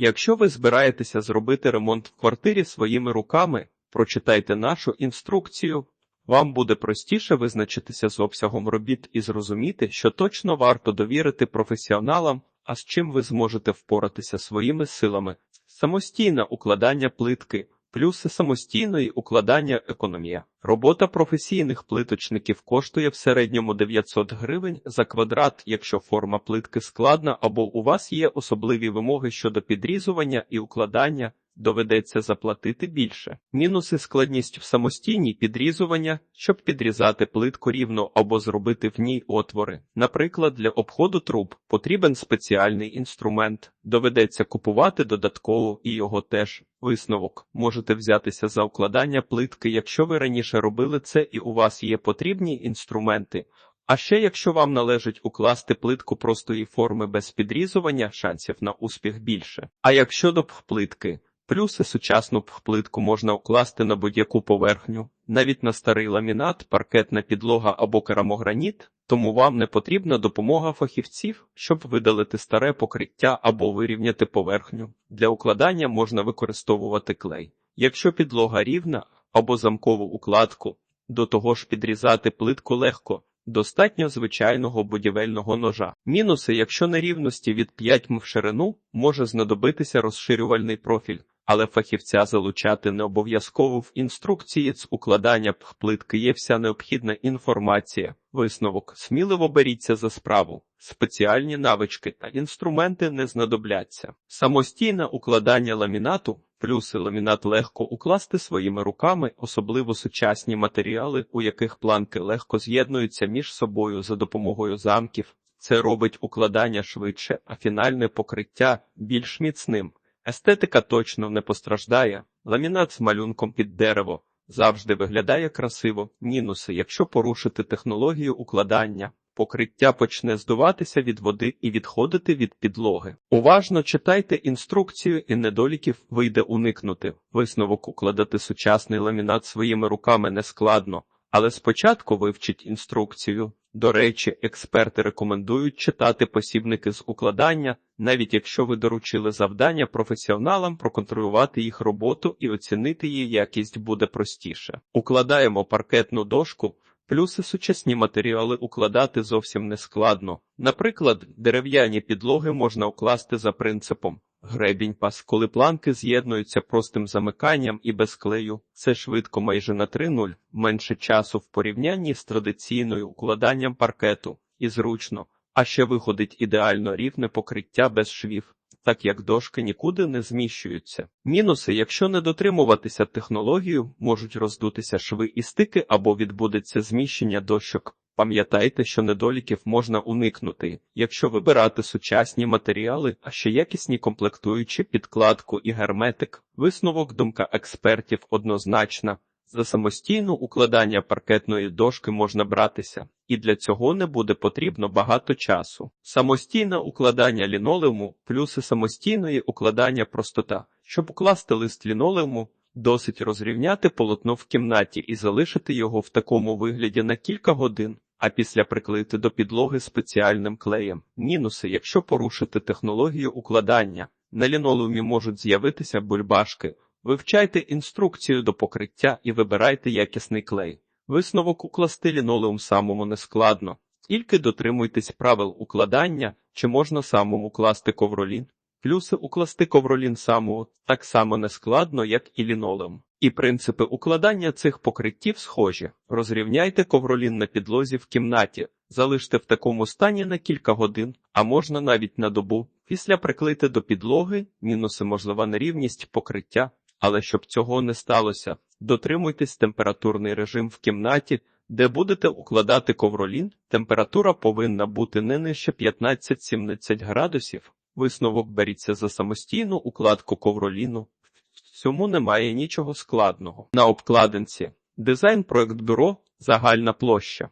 Якщо ви збираєтеся зробити ремонт в квартирі своїми руками, прочитайте нашу інструкцію. Вам буде простіше визначитися з обсягом робіт і зрозуміти, що точно варто довірити професіоналам, а з чим ви зможете впоратися своїми силами. Самостійне укладання плитки. Плюси самостійної укладання економія. Робота професійних плиточників коштує в середньому 900 гривень за квадрат, якщо форма плитки складна або у вас є особливі вимоги щодо підрізування і укладання, доведеться заплатити більше. Мінуси складність в самостійній підрізування, щоб підрізати плитку рівно або зробити в ній отвори. Наприклад, для обходу труб потрібен спеціальний інструмент, доведеться купувати додатково і його теж. Висновок можете взятися за укладання плитки, якщо ви раніше робили це і у вас є потрібні інструменти. А ще якщо вам належить укласти плитку простої форми без підрізування, шансів на успіх більше. А якщо до плитки, плюси сучасну плитку можна укласти на будь-яку поверхню, навіть на старий ламінат, паркетна підлога або керамограніт, тому вам не потрібна допомога фахівців, щоб видалити старе покриття або вирівняти поверхню. Для укладання можна використовувати клей. Якщо підлога рівна або замкову укладку, до того ж підрізати плитку легко. Достатньо звичайного будівельного ножа. Мінуси, якщо нерівності від 5 м в ширину, може знадобитися розширювальний профіль, але фахівця залучати не обов'язково в інструкції з укладання плитки є вся необхідна інформація. Висновок сміливо беріться за справу. Спеціальні навички та інструменти не знадобляться. Самостійне укладання ламінату. Плюси ламінат легко укласти своїми руками, особливо сучасні матеріали, у яких планки легко з'єднуються між собою за допомогою замків. Це робить укладання швидше, а фінальне покриття більш міцним. Естетика точно не постраждає. Ламінат з малюнком під дерево завжди виглядає красиво. Мінуси, якщо порушити технологію укладання. Покриття почне здуватися від води і відходити від підлоги. Уважно читайте інструкцію і недоліків вийде уникнути. Висновок укладати сучасний ламінат своїми руками не складно, але спочатку вивчіть інструкцію. До речі, експерти рекомендують читати посібники з укладання, навіть якщо ви доручили завдання професіоналам проконтролювати їх роботу і оцінити її якість буде простіше. Укладаємо паркетну дошку. Плюси сучасні матеріали укладати зовсім не складно. Наприклад, дерев'яні підлоги можна укласти за принципом гребінь пас, коли планки з'єднуються простим замиканням і без клею. Це швидко майже на 3-0, менше часу в порівнянні з традиційною укладанням паркету і зручно, а ще виходить ідеально рівне покриття без швів. Так як дошки нікуди не зміщуються. Мінуси, якщо не дотримуватися технологію, можуть роздутися шви і стики або відбудеться зміщення дощок. Пам'ятайте, що недоліків можна уникнути, якщо вибирати сучасні матеріали, а ще якісні комплектуючі підкладку і герметик. Висновок думка експертів однозначна. За самостійне укладання паркетної дошки можна братися, і для цього не буде потрібно багато часу. Самостійне укладання лінолеуму, плюси самостійної укладання простота. Щоб укласти лист лінолеуму, досить розрівняти полотно в кімнаті і залишити його в такому вигляді на кілька годин, а після приклеїти до підлоги спеціальним клеєм. Мінуси, якщо порушити технологію укладання, на лінолеумі можуть з'явитися бульбашки. Вивчайте інструкцію до покриття і вибирайте якісний клей. Висновок укласти лінолеум самому не складно. Тільки дотримуйтесь правил укладання, чи можна самому класти ковролін. Плюси укласти ковролін самому так само не складно, як і лінолеум. І принципи укладання цих покриттів схожі. Розрівняйте ковролін на підлозі в кімнаті, залиште в такому стані на кілька годин, а можна навіть на добу. Після приклейте до підлоги, мінуси можлива нерівність покриття. Але щоб цього не сталося, дотримуйтесь температурний режим в кімнаті, де будете укладати ковролін. Температура повинна бути не нижче 15-17 градусів. Висновок беріться за самостійну укладку ковроліну. В цьому немає нічого складного. На обкладинці дизайн проект бюро загальна площа